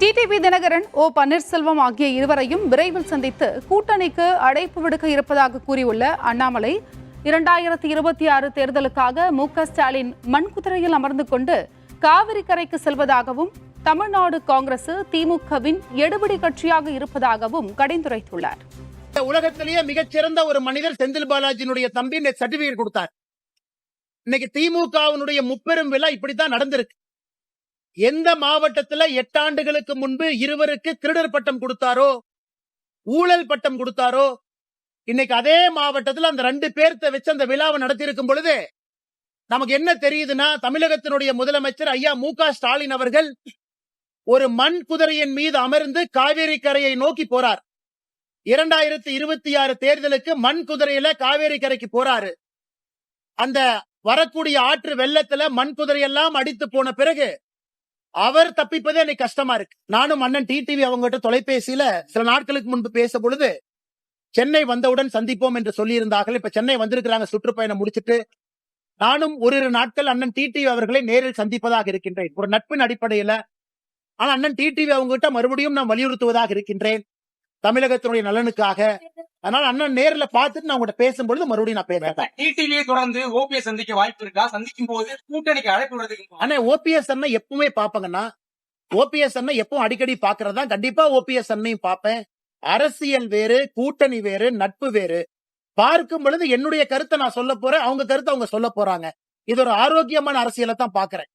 TTV Dinakaran ஓ பன்னீர்செல்வம் ஆகிய இருவரையும் விரைவில் சந்தித்து கூட்டணிக்கு அழைப்பு விடுக்க இருப்பதாக கூறியுள்ள அண்ணாமலை இரண்டாயிரத்தி இருபத்தி ஆறு தேர்தலுக்காக மு க ஸ்டாலின் மண்குதிரையில் அமர்ந்து கொண்டு காவிரி கரைக்கு செல்வதாகவும் தமிழ்நாடு காங்கிரஸ் திமுகவின் எடுபிடி கட்சியாக இருப்பதாகவும் கடிந்துரைத்துள்ளார். இந்த உலகத்திலேயே மிகச்சிறந்த ஒரு மனிதர் செந்தில் பாலாஜியினுடைய தம்பி சர்டிபிகேட் கொடுத்தார். இன்னைக்கு திமுகவினுடைய முப்பெரும் விழா இப்படித்தான் நடந்திருக்கு. எந்த மாவட்டத்துல எட்டாண்டுகளுக்கு முன்பு இருவருக்கு திருடர் பட்டம் கொடுத்தாரோ ஊழல் பட்டம் கொடுத்தாரோ இன்னைக்கு அதே மாவட்டத்துல அந்த ரெண்டு பேர்த்த வச்சு அந்த விழாவை நடத்தியிருக்கும் பொழுது நமக்கு என்ன தெரியுதுன்னா தமிழகத்தினுடைய முதலமைச்சர் ஐயா மு ஸ்டாலின் அவர்கள் ஒரு மண் குதிரையின் மீது அமர்ந்து காவேரி கரையை நோக்கி போறார். இரண்டாயிரத்தி இருபத்தி ஆறு தேர்தலுக்கு மண் குதிரையில காவேரி கரைக்கு போறாரு. அந்த வரக்கூடிய ஆற்று வெள்ளத்துல மண் குதிரையெல்லாம் அடித்து போன பிறகு அவர் தப்பிப்பதே எனக்கு கஷ்டமா இருக்கு. நானும் அண்ணன் டிடிவி அவங்ககிட்ட தொலைபேசியில சில நாட்களுக்கு முன்பு பேச பொழுது சென்னை வந்தவுடன் சந்திப்போம் என்று சொல்லியிருந்தார்கள். இப்ப சென்னை வந்திருக்கிறாங்க சுற்றுப்பயணம் முடிச்சிட்டு நானும் ஒரு நாட்கள் அண்ணன் டிடிவி அவர்களை நேரில் சந்திப்பதாக இருக்கின்றேன். ஒரு நட்பின் அடிப்படையில ஆனா அண்ணன் டிடிவி அவங்க கிட்ட மறுபடியும் நான் வலியுறுத்துவதாக இருக்கின்றேன். தமிழகத்தினுடைய நலனுக்காக அதனால அண்ணன் நேர்ல பார்த்துட்டு நான் உங்கள்கிட்ட பேசும்பொழுது மறுபடியும் நான் பேசுறேன் டிடிவியை தொடர்ந்து ஓபிஎஸ் சந்திக்க வாய்ப்பு இருக்கா? சந்திக்கும் போது கூட்டணிக்கு அழைப்பு விடுறதுக்கு ஆனா ஓபிஎஸ் அண்ணன் எப்பவுமே பாப்பங்கன்னா ஓபிஎஸ் அண்ணன் எப்பவும் அடிக்கடி பாக்குறதா கண்டிப்பா ஓபிஎஸ் அண்ணையும் பார்ப்பேன். அரசியல் வேறு கூட்டணி வேறு நட்பு வேறு. பார்க்கும் பொழுது என்னுடைய கருத்தை நான் சொல்ல போறேன். அவங்க கருத்தை அவங்க சொல்ல போறாங்க. இது ஒரு ஆரோக்கியமான அரசியலை தான் பாக்குறேன்